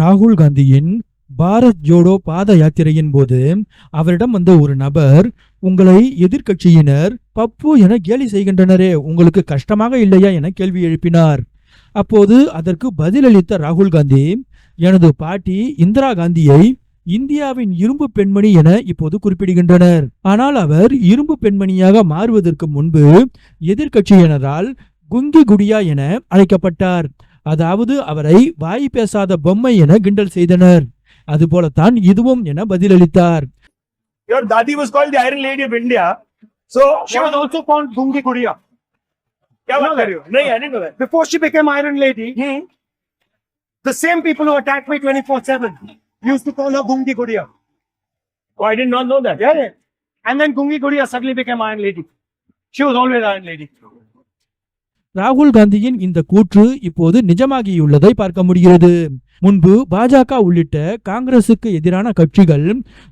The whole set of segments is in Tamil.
ராகுல் காந்தியின் பாரத் ஜோடோ பாத யாத்திரையின் போது அவரிடம் வந்த ஒரு நபர் உங்களை எதிர்க்கட்சியினர் பப்பு என கேலி செய்கின்றனரே உங்களுக்கு கஷ்டமாக இல்லையா? என கேள்வி எழுப்பினார். அப்போது அதற்கு பதிலளித்த ராகுல் காந்தி எனது பாட்டி இந்திரா காந்தியை இந்தியாவின் இரும்பு பெண்மணி என இப்போது குறிப்பிடுகின்றனர். ஆனால் அவர் இரும்பு பெண்மணியாக மாறுவதற்கு முன்பு எதிர்கட்சியினரால் குங்கி குடியா என அழைக்கப்பட்டார். அதாவது அவரை வாய் பேசாத பொம்மை என கிண்டல் செய்தனர் அதுபோலத்தான் இதுவும் என பதிலளித்தார் Your dadi was called the Iron Lady of India. So She was also called Gungi Gudiya. क्या बात कर रहे हो नहीं I didn't know that. Before she became Iron Lady, the same people who attacked me 24-7 used to call her Gungi Gudiya. Oh, I did not know that. Yeah, yeah. And then Gungi Gudiya suddenly became Iron Lady. She was always Iron Lady. ராகுல் காந்தியின் இந்த கூற்று இப்போது நிஜமாகியுள்ளதை பார்க்க முடிகிறது. முன்பு பாஜக உள்ளிட்ட காங்கிரசுக்கு எதிரான கட்சிகள்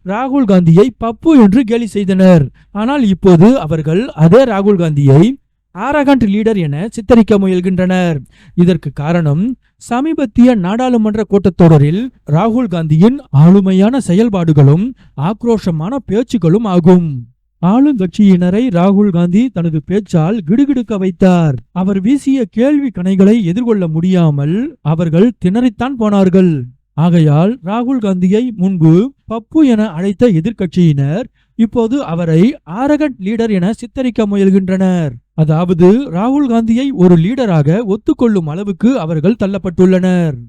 ராகுல் காந்தியை பப்பு என்று கேலி செய்தனர். ஆனால் இப்போது அவர்கள் அதே ராகுல் காந்தியை ஆரகண்ட் லீடர் என சித்தரிக்க முயல்கின்றனர். இதற்கு காரணம் சமீபத்திய நாடாளுமன்ற கூட்டத்தொடரில் ராகுல் காந்தியின் ஆளுமையான செயல்பாடுகளும் ஆக்ரோஷமான பேச்சுகளும் ஆகும். ஆளுங்கட்சியினரை ராகுல் காந்தி தனது பேச்சால் கிடுகிடுக்க வைத்தார். அவர் வீசிய கேள்வி கணைகளை எதிர்கொள்ள முடியாமல் அவர்கள் திணறித்தான் போனார்கள். ஆகையால் ராகுல் காந்தியை முன்பு பப்பு என அழைத்த எதிர்க்கட்சியினர் இப்போது அவரை ஆரகட் லீடர் என சித்தரிக்க முயல்கின்றனர். அதாவது ராகுல் காந்தியை ஒரு லீடராக ஒத்துக்கொள்ளும் அளவுக்கு அவர்கள் தள்ளப்பட்டுள்ளனர்.